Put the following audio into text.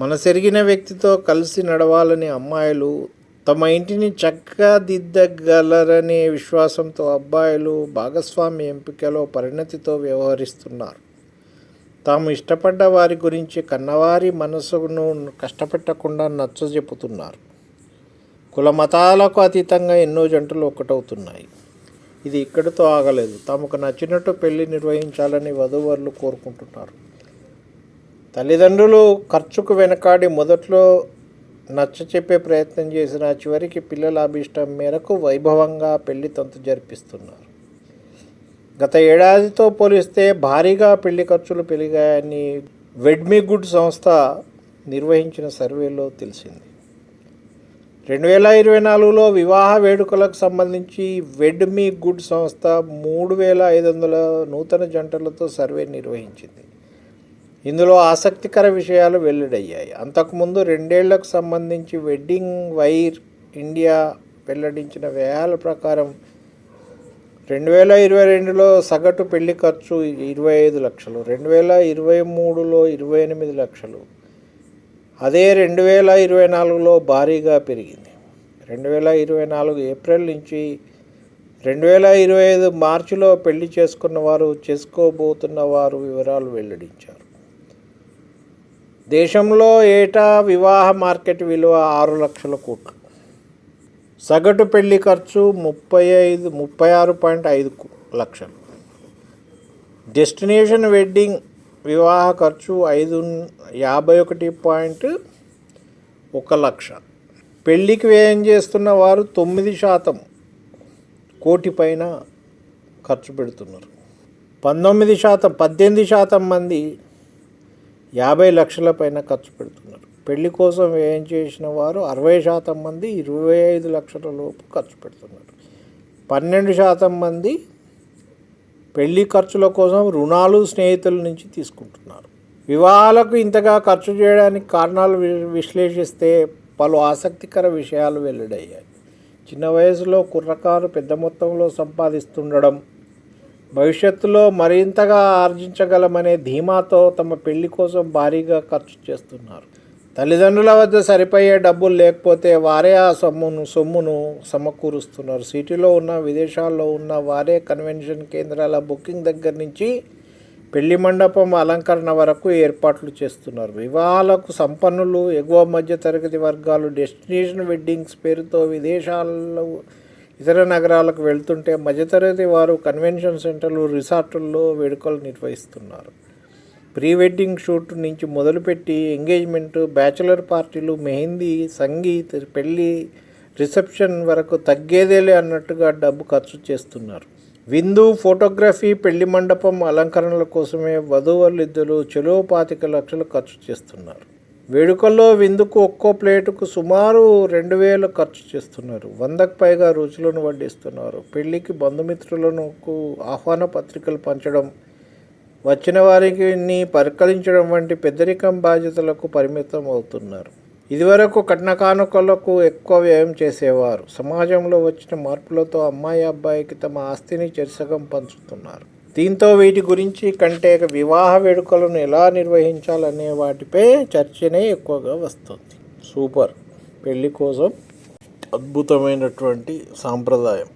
మనసెరిగిన వ్యక్తితో కలిసి నడవాలని అమ్మాయిలు తమ ఇంటిని చక్కగా దిద్దగలరనే విశ్వాసంతో అబ్బాయిలు భాగస్వామి ఎంపికలో పరిణతితో వ్యవహరిస్తున్నారు. తాము ఇష్టపడ్డ వారి గురించి కన్నవారి మనసును కష్టపెట్టకుండా నచ్చజెపుతున్నారు. కుల మతాలకు అతీతంగా ఎన్నో జంటలు ఒకటవుతున్నాయి ఇది ఇక్కడితో ఆగలేదు. తమకు నచ్చినట్టు పెళ్ళి నిర్వహించాలని వధూవరులు కోరుకుంటున్నారు. తల్లిదండ్రులు ఖర్చుకు వెనకాడి మొదట్లో నచ్చ చెప్పే ప్రయత్నం చేసిన చివరికి పిల్లల అభిష్టం మేరకు వైభవంగా పెళ్ళి తంతు జరిపిస్తున్నారు. గత ఏడాదితో పోలిస్తే భారీగా పెళ్ళి ఖర్చులు పెరిగాయని వెడ్మీ గుడ్ సంస్థ నిర్వహించిన సర్వేలో తెలిసింది. రెండు వేల ఇరవై నాలుగులో వివాహ వేడుకలకు సంబంధించి వెడ్మీ గుడ్ సంస్థ మూడు వేల ఐదు వందల నూతన జంటలతో సర్వే నిర్వహించింది. ఇందులో ఆసక్తికర విషయాలు వెల్లడయ్యాయి. అంతకుముందు రెండేళ్ళకు సంబంధించి వెడ్డింగ్ వైర్ ఇండియా వెల్లడించిన వ్యయాల ప్రకారం రెండు వేల ఇరవై రెండులో సగటు పెళ్ళి ఖర్చు ఇరవై ఐదు లక్షలు రెండు వేల ఇరవై మూడులో ఇరవై ఎనిమిది లక్షలు. అదే రెండు వేల ఇరవై నాలుగులో భారీగా పెరిగింది. రెండు వేల ఇరవై నాలుగు ఏప్రిల్ నుంచి రెండు వేల ఇరవై ఐదు మార్చిలో పెళ్ళి చేసుకున్న వారు చేసుకోబోతున్న వారు వివరాలు వెల్లడించారు. దేశంలో ఏటా వివాహ మార్కెట్ విలువ ఆరు లక్షల కోట్లు. సగటు పెళ్ళి ఖర్చు ముప్పై ఐదు ముప్పై ఆరు పాయింట్ ఐదు లక్షలు. డెస్టినేషన్ వెడ్డింగ్ వివాహ ఖర్చు ఐదు యాభై ఒకటి పాయింట్ ఒక లక్ష. పెళ్ళికి వ్యయం చేస్తున్న వారు తొమ్మిది శాతం కోటి పైన ఖర్చు పెడుతున్నారు. పంతొమ్మిది శాతం పద్దెనిమిది శాతం మంది యాభై లక్షల పైన ఖర్చు పెడుతున్నారు. పెళ్ళి కోసం వ్యయం చేసిన వారు అరవై శాతం మంది ఇరవై ఐదు లక్షల లోపు ఖర్చు పెడుతున్నారు. పన్నెండు శాతం మంది పెళ్ళి ఖర్చుల కోసం రుణాలు స్నేహితుల నుంచి తీసుకుంటున్నారు. వివాహాలకు ఇంతగా ఖర్చు చేయడానికి కారణాలు వి- విశ్లేషిస్తే పలు ఆసక్తికర విషయాలు వెల్లడయ్యాయి. చిన్న వయసులో కుర్రకారు పెద్ద మొత్తంలో సంపాదిస్తుండడం భవిష్యత్తులో మరింతగా ఆర్జించగలమనే ధీమాతో తమ పెళ్ళి కోసం భారీగా ఖర్చు చేస్తున్నారు. తల్లిదండ్రుల వద్ద సరిపోయే డబ్బులు లేకపోతే వారే ఆ సొమ్మును సొమ్మును సమకూరుస్తున్నారు. సిటీలో ఉన్న విదేశాల్లో ఉన్న వారే కన్వెన్షన్ కేంద్రాల బుకింగ్ దగ్గర నుంచి పెళ్ళి మండపం అలంకరణ వరకు ఏర్పాట్లు చేస్తున్నారు. వివాహాలకు సంపన్నులు ఎగువ మధ్య తరగతి వర్గాలు డెస్టినేషన్ వెడ్డింగ్స్ పేరుతో విదేశాల్లో ఇతర నగరాలకు వెళ్తుంటే మధ్యతరగతి వారు కన్వెన్షన్ సెంటర్లు రిసార్టుల్లో వేడుకలు నిర్వహిస్తున్నారు. ప్రీ వెడ్డింగ్ షూట్ నుంచి మొదలుపెట్టి ఎంగేజ్మెంట్ బ్యాచులర్ పార్టీలు మెహందీ సంగీత్ పెళ్ళి రిసెప్షన్ వరకు తగ్గేదేలే అన్నట్టుగా డబ్బు ఖర్చు చేస్తున్నారు. విందు ఫోటోగ్రఫీ పెళ్ళి మండపం అలంకరణల కోసమే వధూవరులు చెలోపాతిక చెలో పాతిక లక్షలు ఖర్చు చేస్తున్నారు. వేడుకల్లో విందుకు ఒక్కో ప్లేటుకు సుమారు రెండు వేలు ఖర్చు చేస్తున్నారు. వందకు పైగా రుచులను వడ్డిస్తున్నారు. పెళ్ళికి బంధుమిత్రులను ఆహ్వాన పత్రికలు పంచడం వచ్చిన వారికి పరికలించడం వంటి పెద్దరికం బాధ్యతలకు పరిమితం అవుతున్నారు. ఇదివరకు కట్న కానుకలకు ఎక్కువ వ్యయం చేసేవారు. సమాజంలో వచ్చిన మార్పులతో అమ్మాయి అబ్బాయికి తమ ఆస్తిని చెరసగం పంచుతున్నారు. దీంతో వీటి గురించి కంటే వివాహ వేడుకలను ఎలా నిర్వహించాలనే వాటిపై చర్చనే ఎక్కువగా వస్తుంది. సూపర్. పెళ్ళి కోసం అద్భుతమైనటువంటి సాంప్రదాయం.